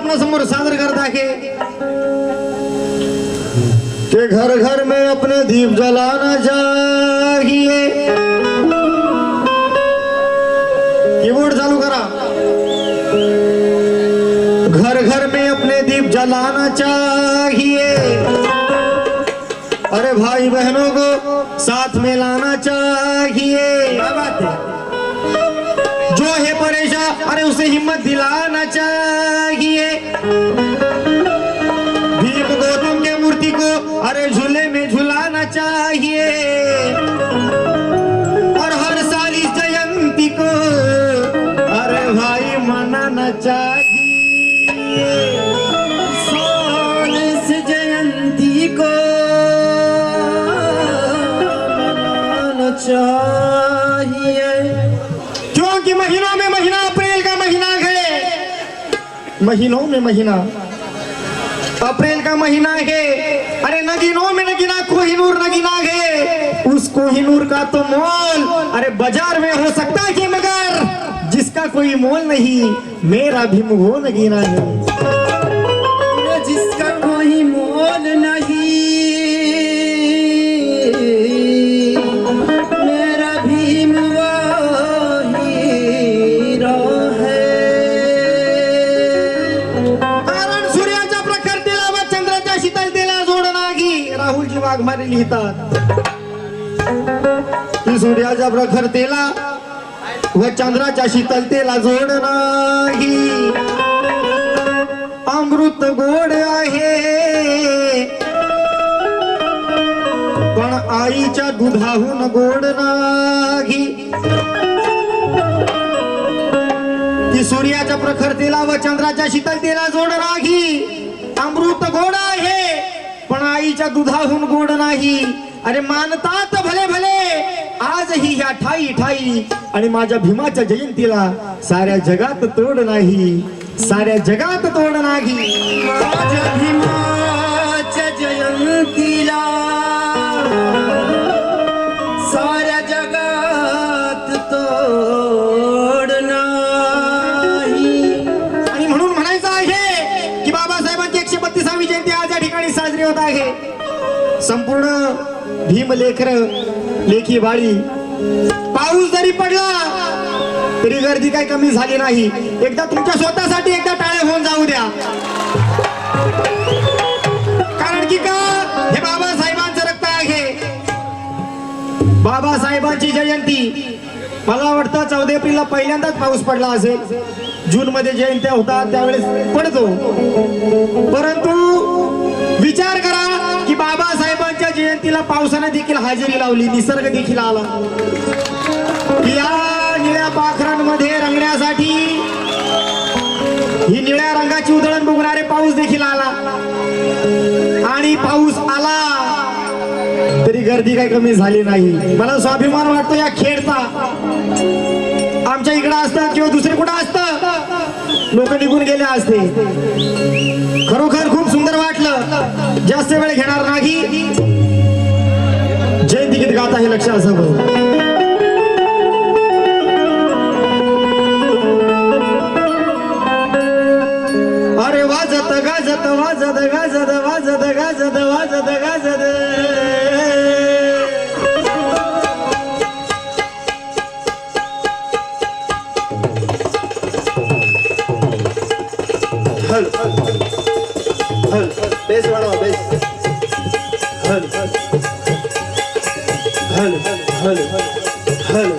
जयंती समोर सादर करत आहे के घर घर में अपने दीप जलाना चाहिए। कीबोर्ड चालू करा। घर घर में अपने दीप जलाना चाहिए। अरे भाई बहनों को साथ में लाना चाहिए। अरे उसे हिम्मत दिलाना चाहिए। भीम गौतम के मूर्ति को अरे झूले में झुलाना चाहिए। और हर साल इस जयंती को अरे भाई मनाना चाहिए। जयंती को क्योंकि महीनों में महीना अप्रैल का महीना है महीनों में महीना। अप्रैल का महीना है। अरे नगीनों में नगीना, कोहिनूर नगीना है। उस कोहिनूर का तो मोल, अरे बाज़ार में हो सकता है मगर, जिसका कोई मोल नहीं, मेरा भी वो नगीना है। वाघमारे लिहितात. की सूर्याच्या प्रखरतेला व चंद्राच्या शीतलतेला जोड नाही. अमृत गोड आहे. पण आईच्या दुधाहून गोड नाही. की सूर्याच्या प्रखरतेला व चंद्राच्या शीतलतेला जोड नाही. गाईच्या दुधाहून गोड नाही. अरे मानतात भले भले आजही ह्या ठाई ठाई. आणि माझ्या भीमाच्या जयंतीला साऱ्या जगात तोड नाही. साऱ्या जगात तोड नाही. माझ्या भीमाच्या जयंतीला साजरी होत आहे. संपूर्ण भीम लेखर लेखी बाळी पाऊस जरी पडला तरी गर्दी काही कमी झाली नाही. एकदा तुमच्या स्वतःसाठी एकदा टाळ्या होऊन जाऊ द्या. कारण की का? हे बाबासाहेबांचं रक्त आहे. बाबासाहेबांची जयंती. मला वाटतं चौदा एप्रिलला पहिल्यांदाच पाऊस पडला असेल. जून मध्ये जयंत्या होतात त्यावेळेस पडतो. परंतु तिला पावसाने देखील हजेरी लावली निसर्ग देखील आला. या निळ्या पाखरांमध्ये रंगण्यासाठी ही निळ्या रंगाची उधळण बघणारे पाऊस देखील आला. आणि पाऊस आला तरी गर्दी काही कमी झाली नाही. मला स्वाभिमान वाटतो या खेळचा आमच्या इकडं असतं किंवा दुसरे कुठं असतं लोक निघून गेले असते. खरोखर खूप सुंदर वाटलं. जास्त वेळ घेणार नाही. गीत गाता हे लक्ष असावं अरे वाजत गाजत वाजत गाजत वाजत गाजत वाजत गाजत. हल हल बेस वाढवा बेस. हल हल. हल हल हल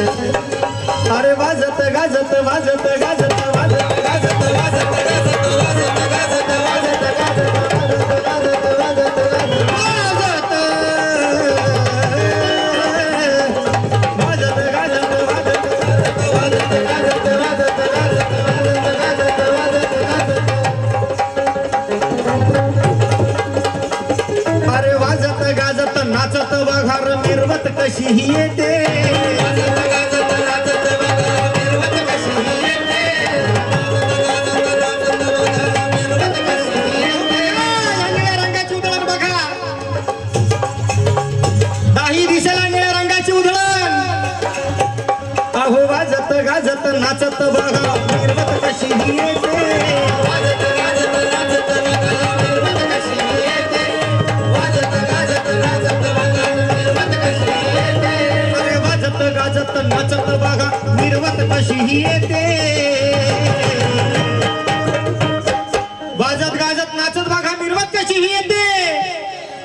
अरे वाजत गाजत वाजत गाजत अरे वाजत गाजत नाचत मिरवत कशी ही येते ही येते? वाजत गाजत नाचत बघा मिरवत कशी ही येते?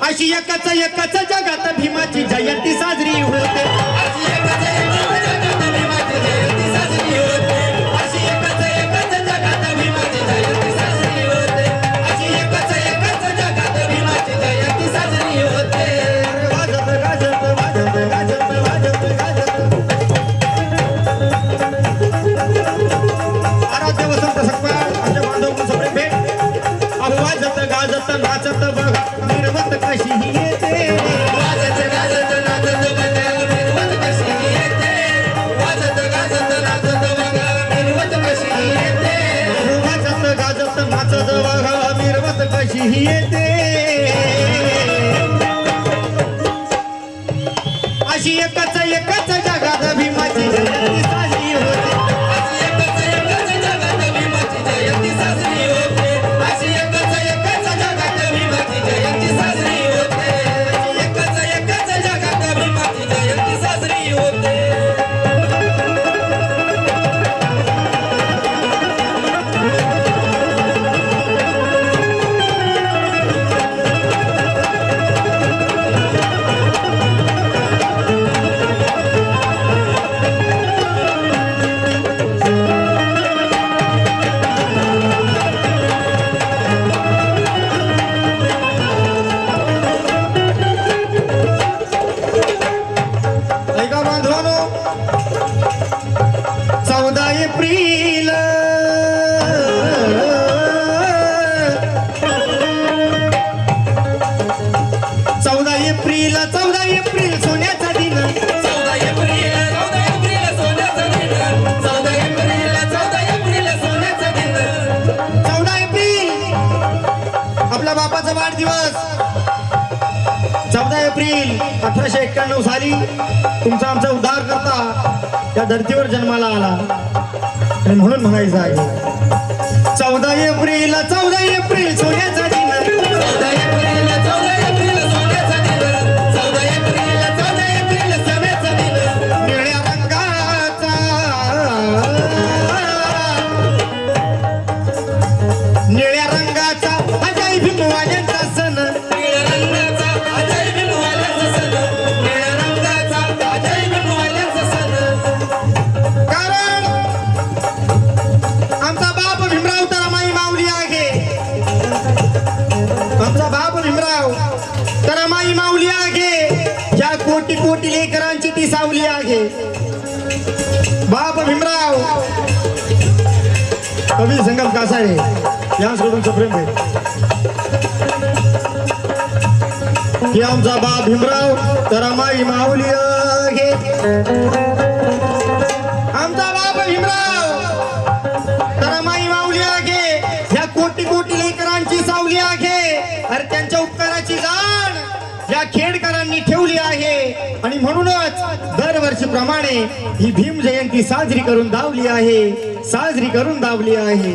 अशी एकाच एकाच जगात भीमाची जयंती साजरी होते. दिवस. चौदा एप्रिल अठराशे एक्क्याण्णव साली तुमचा आमचा उद्धार करता त्या धर्तीवर जन्माला आला. आणि म्हणून म्हणायचं आहे चौदा एप्रिल चौदा एप्रिल सोन्याचा दिन भीमराव. कवी संगम कासाळे यांसकडे तुमचं प्रेम आहे की आमचा बा भीमराव तर माई माऊली घे आमचा बाप भीमराव तर माई प्रमाणे ही भीम जयंती साजरी करून दावली आहे. साजरी करून दावली आहे.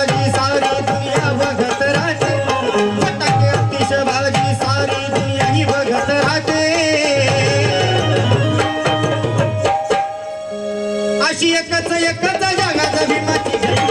एकच एकच जगाचा भीमाची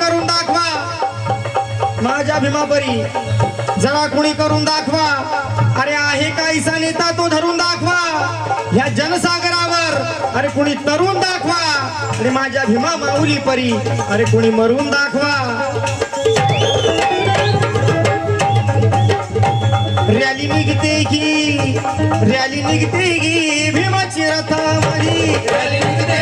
माझ्या भीमापरी जरा कुणी करून दाखवा. अरे आहे काहीसा नेता तो धरून दाखवा. या जनसागरावर अरे कुणी तरुण दाखवा. अरे माझ्या भीमा माऊली परी अरे कुणी मरून दाखवा. रॅली निघते की रॅली निघते की भीमाची रथावरी. रॅली निघते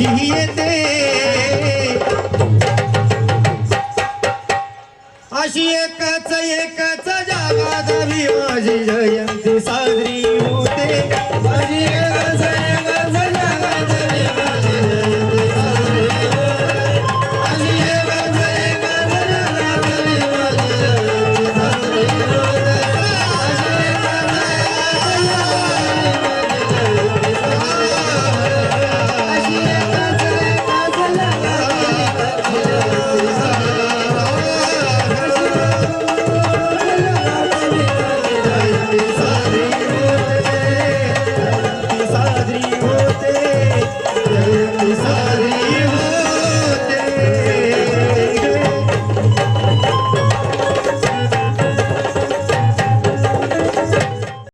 काशी येते. अशी एकाच एक